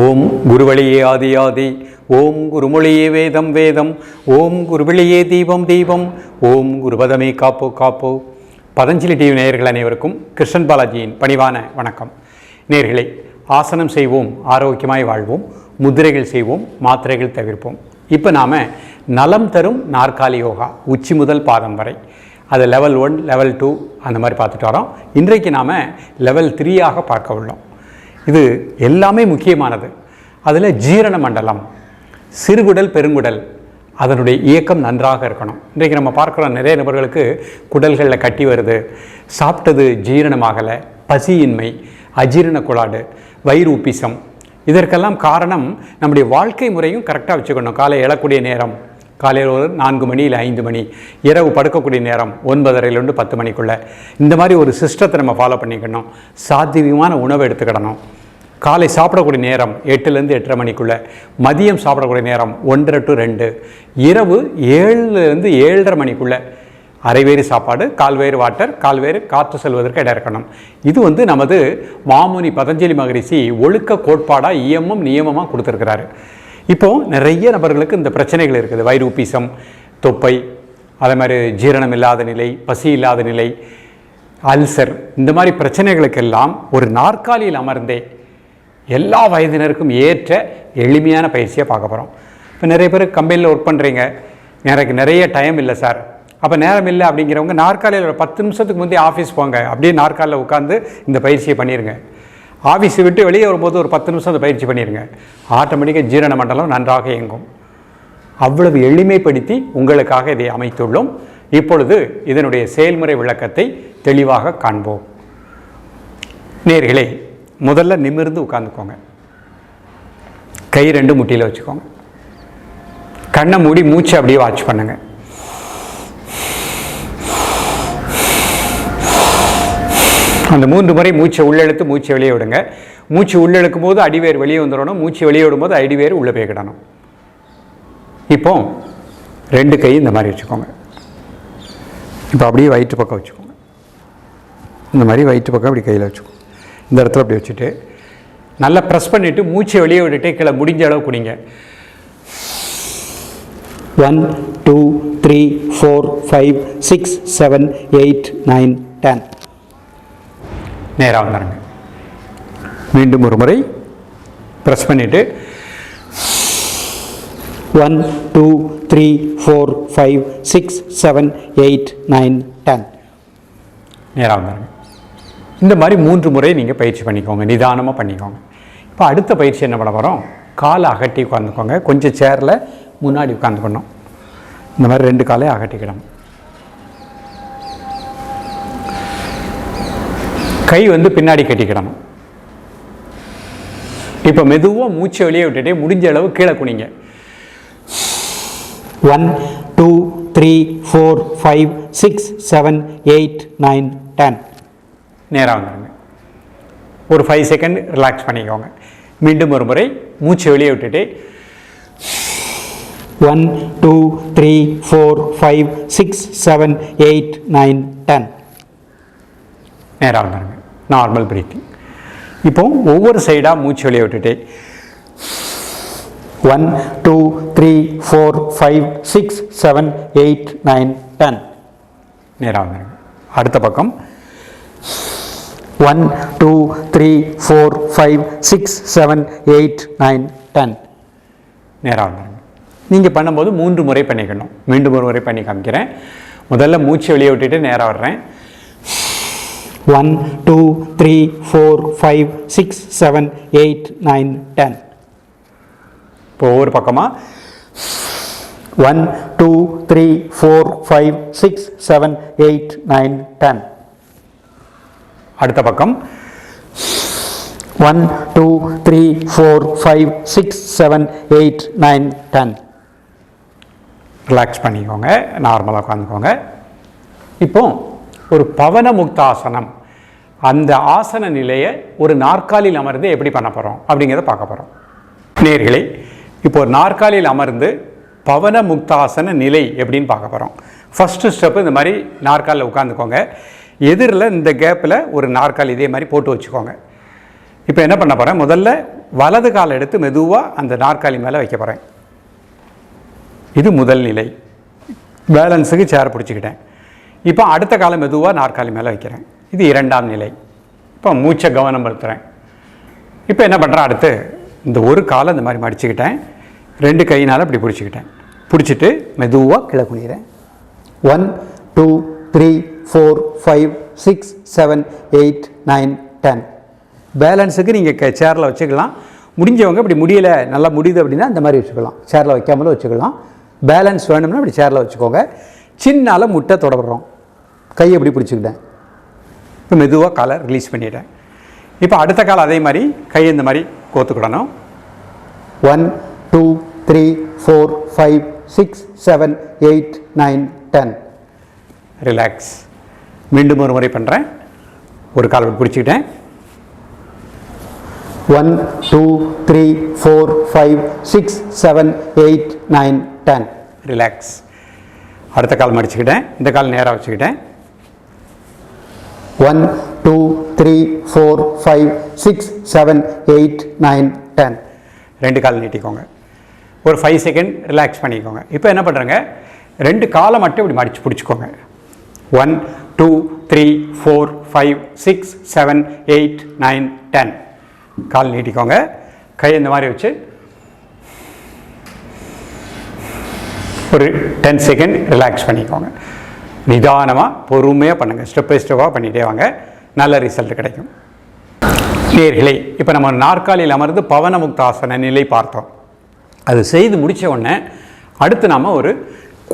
ஓம் குருவழியே ஆதி ஆதி ஓம் குருமொழியே வேதம் வேதம் ஓம் குருவழியே தீபம் தீபம் ஓம் குருபதமே காப்போ காப்போ. பதஞ்சலி டிவி நேயர்கள் அனைவருக்கும் கிருஷ்ணன் பாலாஜியின் பணிவான வணக்கம். நேர்களை ஆசனம் செய்வோம் ஆரோக்கியமாய் வாழ்வோம் முதிரைகள் செய்வோம் மாத்திரைகள் தவிர்ப்போம். இப்போ நாம் நலம் தரும் நாற்காலி யோகா உச்சி முதல் பாதம் வரை. அது லெவல் ஒன் லெவல் டூ அந்த மாதிரி பார்த்துட்டு வரோம். இன்றைக்கு நாம் லெவல் த்ரீயாக பார்க்க உள்ளோம். இது எல்லாமே முக்கியமானது. அதில் ஜீரண மண்டலம் சிறுகுடல் பெருங்குடல் அதனுடைய இயக்கம் நன்றாக இருக்கணும். இன்றைக்கு நம்ம பார்க்குறோம் நிறைய நபர்களுக்கு குடல்களில் கட்டி வருது. சாப்பிட்டது ஜீரணமாகலை பசியின்மை அஜீரண குழாடு வயிறு உப்பிசம். இதற்கெல்லாம் காரணம் நம்முடைய வாழ்க்கை முறையும் கரெக்டாக வச்சுக்கணும். காலை எழக்கூடிய நேரம் காலையில் ஒரு நான்கு மணி இல்லை ஐந்து மணி இரவு படுக்கக்கூடிய நேரம் ஒன்பதரையிலேருந்து பத்து மணிக்குள்ளே. இந்த மாதிரி ஒரு சிஸ்டத்தை நம்ம ஃபாலோ பண்ணிக்கணும். சாத்தியமான உணவை எடுத்துக்கிடணும். காலை சாப்பிடக்கூடிய நேரம் எட்டுலேருந்து எட்டரை மணிக்குள்ளே. மதியம் சாப்பிடக்கூடிய நேரம் ஒன்றரை டு ரெண்டு. இரவு ஏழுலேருந்து ஏழரை மணிக்குள்ளே. அரைவேறு சாப்பாடு கால்வேறு வாட்டர் கால்வேறு காற்று செல்வதற்கு இடம் இருக்கணும். இது வந்து நமது மாமுனி பதஞ்சலி மகரிஷி ஒழுக்க கோட்பாடாக இயமும் நியமமாக கொடுத்துருக்கிறாரு. இப்போது நிறைய நபர்களுக்கு இந்த பிரச்சனைகள் இருக்குது. வயிறு உப்பீசம் தொப்பை அதே மாதிரி ஜீரணம் இல்லாத நிலை பசி இல்லாத நிலை அல்சர் இந்த மாதிரி பிரச்சனைகளுக்கெல்லாம் ஒரு நாற்காலியில் அமர்ந்தே எல்லா வயதினருக்கும் ஏற்ற எளிமையான பயிற்சியை பார்க்க போகிறோம் இப்போ நிறைய பேர் கம்பெனியில் ஒர்க் பண்ணுறீங்க எனக்கு நிறைய டைம் இல்லை சார் அப்போ நேரம் இல்லை அப்படிங்கிறவங்க நாற்காலியில் ஒரு பத்து நிமிஷத்துக்கு முந்தைய ஆஃபீஸ் போங்க. அப்படியே நாற்காலில் உட்காந்து இந்த பயிற்சியை பண்ணிடுங்க ஆஃபீஸ் விட்டு வெளியே வரும்போது ஒரு பத்து நிமிஷம் அந்த பயிற்சி பண்ணிடுங்க ஆட்டோமேட்டிக்காக ஜீரண மண்டலம் நன்றாக இயங்கும். அவ்வளவு எளிமைப்படுத்தி உங்களுக்காக இதை அமைத்துள்ளோம். இப்பொழுது இதனுடைய செயல்முறை விளக்கத்தை தெளிவாக காண்போம். நேர்களே முதல்ல நிமிர்ந்து உட்காந்துக்கோங்க கை ரெண்டு முட்டியில் வச்சுக்கோங்க. கண்ணை மூடி மூச்சை அப்படியே வாட்ச் பண்ணுங்கள் அந்த மூன்று முறை மூச்சை உள்ளெழுத்து மூச்சை வெளியே விடுங்க. மூச்சு உள்ளெழுக்கும் போது அடிவேர் வெளியே வந்துடணும். மூச்சு வெளியே விடும்போது அடிவேர் உள்ளே போய்கிடணும் இப்போ ரெண்டு கை இந்த மாதிரி வச்சுக்கோங்க. இப்போ அப்படியே வயிற்று பக்கம் வச்சுக்கோங்க. இந்த மாதிரி வயிற்று பக்கம் இப்படி கையில் வச்சுக்கோங்க. இந்த இடத்துல அப்படி வச்சுட்டு நல்லா ப்ரெஸ் பண்ணிவிட்டு மூச்சை வெளியே விட்டுட்டு கீழே முடிஞ்ச அளவு குடிங்க one two three four five six seven eight nine ten நேராக வந்துடுங்க மீண்டும் ஒரு முறை ப்ரெஸ் பண்ணிவிட்டு one two three four five six seven eight nine ten நேராக வந்துடுங்க இந்த மாதிரி மூன்று முறை நீங்கள் பயிற்சி பண்ணிக்கோங்க நிதானமாக பண்ணிக்கோங்க. இப்போ அடுத்த பயிற்சி என்ன பண்ண போகிறோம் காலை அகட்டி உட்காந்துக்கோங்க கொஞ்சம் சேரில் முன்னாடி உட்காந்துக்கணும் இந்த மாதிரி ரெண்டு காலையும் அகட்டிக்கிடணும். கை வந்து பின்னாடி கட்டிக்கிடணும். இப்போ மெதுவாக மூச்சை வெளியே விட்டுட்டே முடிஞ்ச அளவு கீழே குனிங்க. One two three four five six seven eight nine ten நேராக வந்துடுங்க ஒரு ஃபைவ் செகண்ட் ரிலாக்ஸ் பண்ணிக்கோங்க. மீண்டும் ஒரு முறை மூச்சு வெளியே விட்டுட்டு. One two three four five six seven eight nine ten நேராக வந்துடுங்க நார்மல் பிரீத்திங் இப்போ ஒவ்வொரு சைடாக மூச்சு வெளியே விட்டுட்டு one two three four five six seven eight nine ten நேராக அடுத்த பக்கம். One two three four five six seven eight nine ten நேராக வந்துடுங்க நீங்கள் பண்ணும்போது மூன்று முறை பண்ணிக்கணும். மீண்டும் ஒரு முறை பண்ணி காமிக்கிறேன். முதல்ல மூச்சு வெளியே விட்டுட்டு நேராக வர்றேன். One two three four five six seven eight nine ten இப்போ ஒவ்வொரு பக்கமாக one two three four five six seven eight nine ten அடுத்த பக்கம். One two three four five six seven eight nine ten relax பண்ணிக்கோங்க. நார்மலாக உட்காந்துக்கோங்க. இப்போ ஒரு பவன முக்தாசனம். அந்த ஆசன நிலையை ஒரு நாற்காலியில் அமர்ந்து எப்படி பண்ண போகிறோம் அப்படிங்கிறத பார்க்க போகிறோம் நேர்களே இப்போ ஒரு நாற்காலியில் அமர்ந்து பவன முக்தாசன நிலை எப்படின்னு பார்க்க போகிறோம் ஃபஸ்ட்டு ஸ்டெப்பு இந்த மாதிரி நாற்காலில் உட்காந்துக்கோங்க எதிரில் இந்த கேப்பில் ஒரு நாற்காலி இதே மாதிரி போட்டு வச்சுக்கோங்க. இப்போ என்ன பண்ண போகிறேன் முதல்ல வலது காலை எடுத்து மெதுவாக அந்த நாற்காலி மேலே வைக்க போகிறேன் இது முதல் நிலை. பேலன்ஸுக்கு சேர் பிடிச்சிக்கிட்டேன். இப்போ அடுத்த காலம் மெதுவாக நாற்காலி மேலே வைக்கிறேன். இது இரண்டாம் நிலை. இப்போ மூச்சை கவனம் படுத்துகிறேன் இப்போ என்ன பண்ணுறேன் அடுத்து இந்த ஒரு காலை இந்த மாதிரி மடிச்சுக்கிட்டேன். ரெண்டு கையினால் இப்படி பிடிச்சிக்கிட்டேன். பிடிச்சிட்டு மெதுவாக கீழே குனிகிறேன் one two three four five six seven eight nine ten பேலன்ஸுக்கு நீங்கள் சேரில் வச்சுக்கலாம். முடிஞ்சவங்க இப்படி முடியலை நல்லா முடியுது அப்படின்னா இந்த மாதிரி வச்சுக்கலாம். சேரில் வைக்காமலும் வச்சுக்கலாம். பேலன்ஸ் வேணும்னா இப்படி சேரில் வச்சுக்கோங்க. சின்னால முட்டை தொடர்றோம். கையை இப்படி பிடிச்சிக்கிட்டேன்? இப்போ மெதுவாக காலை ரிலீஸ் பண்ணிட்டேன் இப்போ அடுத்த கால் அதே மாதிரி கையை இந்த மாதிரி கோத்துக்கிடணும். One two three four five six seven eight nine ten relax மீண்டும் ஒரு முறை பண்ணுறேன் ஒரு கால் பிடிச்சிக்கிட்டேன். One two three four five six seven eight nine ten relax அடுத்த கால் மடிச்சுக்கிட்டேன். இந்த கால் நேராக வச்சுக்கிட்டேன். One two three four five six seven eight nine ten ரெண்டு கால் நீட்டிக்கோங்க. ஒரு ஃபைவ் செகண்ட் ரிலாக்ஸ் பண்ணிக்கோங்க. இப்போ என்ன பண்ணுறேங்க ரெண்டு காலை மட்டும் இப்படி மடித்து பிடிச்சிக்கோங்க. One two three four five six seven eight nine ten கால் நீட்டிக்கோங்க. கை இந்த மாதிரி வச்சு ஒரு டென் செகண்ட் ரிலாக்ஸ் பண்ணிக்கோங்க. நிதானமாக பொறுமையாக பண்ணுங்கள் ஸ்டெப் பை ஸ்டெப்பாக பண்ணிகிட்டே வாங்க. நல்ல ரிசல்ட் கிடைக்கும். நேர்களே இப்போ நம்ம நாற்காலியில் அமர்ந்து பவனமுக்தாசன நிலை பார்த்தோம். அது செய்து முடித்த உடனே அடுத்து நாம் ஒரு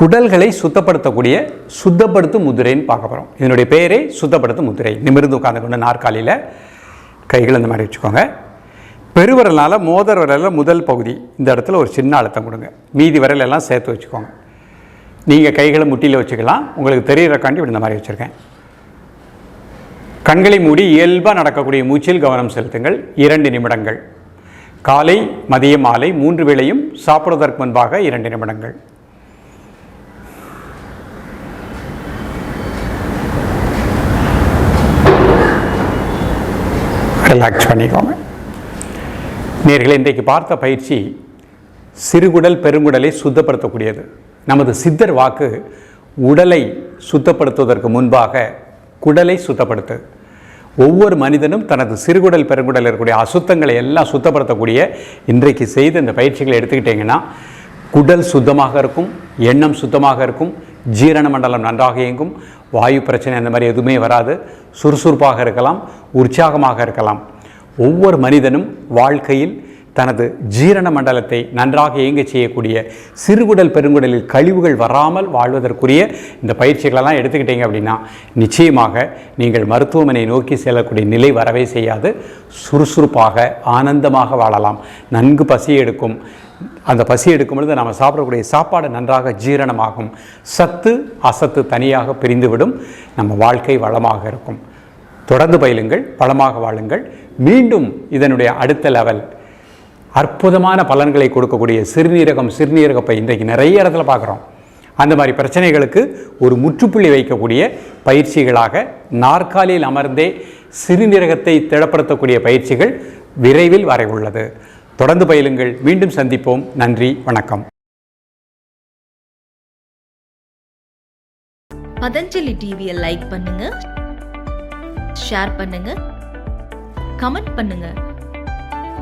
குடல்களை சுத்தப்படுத்தக்கூடிய சுத்தப்படுத்தும் முதிரைன்னு பார்க்க போகிறோம் இதனுடைய பேரே சுத்தப்படுத்தும் முதிரை. நிமிர்ந்து உட்காந்து கொண்டு நாற்காலியில் கைகள் இந்த மாதிரி வச்சுக்கோங்க. பெருவரலால் மோதர் விரலில் முதல் பகுதி. இந்த இடத்துல ஒரு சின்ன அழுத்தம் கொடுங்க. மீதி விரல் சேர்த்து வச்சுக்கோங்க. நீங்கள் கைகளை முட்டியில் வச்சுக்கலாம். உங்களுக்கு தெரியறக்காண்டி இப்படி இந்த மாதிரி வச்சுருக்கேன். கண்களை மூடி இயல்பாக நடக்கக்கூடிய மூச்சில் கவனம் செலுத்துங்கள். இரண்டு நிமிடங்கள். காலை மதியம் மாலை மூன்று வேளையும் சாப்பிடுவதற்கு முன்பாக இரண்டு நிமிடங்கள். ரிலாக்ஸ் பண்ணிக்கோங்க. நேர்களை இன்றைக்கு பார்த்த பயிற்சி சிறுகுடல் பெருங்குடலை சுத்தப்படுத்தக்கூடியது. நமது சித்தர் வாக்கு உடலை சுத்தப்படுத்துவதற்கு முன்பாக குடலை சுத்தப்படுத்து. ஒவ்வொரு மனிதனும் தனது சிறுகுடல் பெருங்குடல் இருக்கக்கூடிய அசுத்தங்களை எல்லாம் சுத்தப்படுத்தக்கூடிய இன்றைக்கு செய்த இந்த பயிற்சிகளை எடுத்துக்கிட்டிங்கன்னா குடல் சுத்தமாக இருக்கும் எண்ணம் சுத்தமாக இருக்கும் ஜீரண மண்டலம் நன்றாக இயங்கும் வாயு பிரச்சனை அந்த மாதிரி எதுவுமே வராது சுறுசுறுப்பாக இருக்கலாம் உற்சாகமாக இருக்கலாம். ஒவ்வொரு மனிதனும் வாழ்க்கையில் தனது ஜீரண மண்டலத்தை நன்றாக இயங்கச் செய்யக்கூடிய சிறுகுடல் பெருங்குடலில் கழிவுகள் வராமல் வாழ்வதற்குரிய இந்த பயிற்சிகளெல்லாம் எடுத்துக்கிட்டீங்க அப்படின்னா நிச்சயமாக நீங்கள் மருத்துவமனை நோக்கி செல்லக்கூடிய நிலை வரவே செய்யாது. சுறுசுறுப்பாக ஆனந்தமாக வாழலாம். நன்கு பசி எடுக்கும். அந்த பசி எடுக்கும் பொழுது நாம் சாப்பிடக்கூடிய சாப்பாடு நன்றாக ஜீரணமாகும். சத்து அசத்து தனியாக பிரிந்துவிடும். நம்ம வாழ்க்கை வளமாக இருக்கும். தொடர்ந்து பயிலுங்கள் பலமாக வாழுங்கள். மீண்டும் இதனுடைய அடுத்த லெவல் அற்புதமான பலன்களை கொடுக்கக்கூடிய சிறுநீரகம் சிறுநீரகப்பை இன்றைக்கு நிறைய இடத்துல பார்க்குறோம். அந்த மாதிரி பிரச்சனைகளுக்கு ஒரு முற்றுப்புள்ளி வைக்கக்கூடிய பயிற்சிகளாக நாற்காலியில் அமர்ந்தே சிறுநீரகத்தை திடப்படுத்தக்கூடிய பயிற்சிகள் விரைவில் வர உள்ளது. தொடர்ந்து பயிலுங்கள். மீண்டும் சந்திப்போம். நன்றி. வணக்கம். பதஞ்சலி டிவியை லைக் பண்ணுங்க ஷேர் பண்ணுங்க கமெண்ட் பண்ணுங்க.